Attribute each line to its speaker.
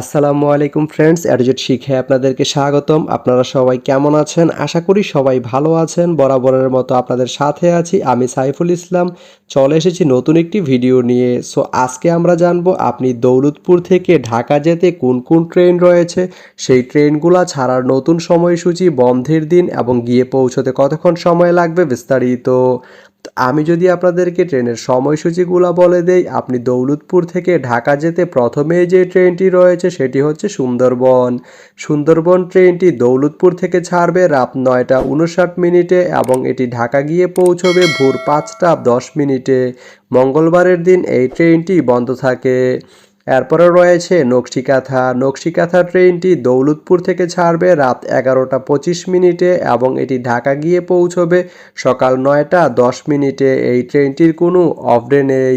Speaker 1: আসসালামু আলাইকুম ফ্রেন্ডস অ্যাডজেট শিখে আপনাদেরকে স্বাগতম। আপনারা সবাই কেমন আছেন? আশা করি সবাই ভালো আছেন। বরাবরের মতো আপনাদের সাথে আছি আমি সাইফুল ইসলাম। চলে এসেছি নতুন একটি ভিডিও নিয়ে। সো আজকে আমরা জানব আপনি দৌলতপুর থেকে ঢাকা যেতে কোন কোন ট্রেন রয়েছে? সেই ট্রেনগুলো ছাড়ার নতুন সময়সূচি, বন্ধের দিন এবং গিয়ে পৌঁছতে কতক্ষণ সময় লাগবে বিস্তারিত আমি যদি আপনাদেরকে ট্রেনের সময়সূচিগুলো বলে দেই, আপনি দৌলতপুর থেকে ঢাকা যেতে প্রথমে যে ট্রেনটি রয়েছে সেটি হচ্ছে সুন্দরবন। সুন্দরবন ট্রেনটি দৌলতপুর থেকে ছাড়বে রাত নয়টা উনষাট মিনিটে এবং এটি ঢাকা গিয়ে পৌঁছবে ভোর পাঁচটা দশ মিনিটে। মঙ্গলবারের দিন এই ট্রেনটি বন্ধ থাকে। এরপরে রয়েছে নকশিকাথা। নকশিকাথা ট্রেনটি দৌলতপুর থেকে ছাড়বে রাত এগারোটা পঁচিশ মিনিটে এবং এটি ঢাকা গিয়ে পৌঁছবে সকাল নয়টা দশ মিনিটে। এই ট্রেনটির কোনো অফডে নেই।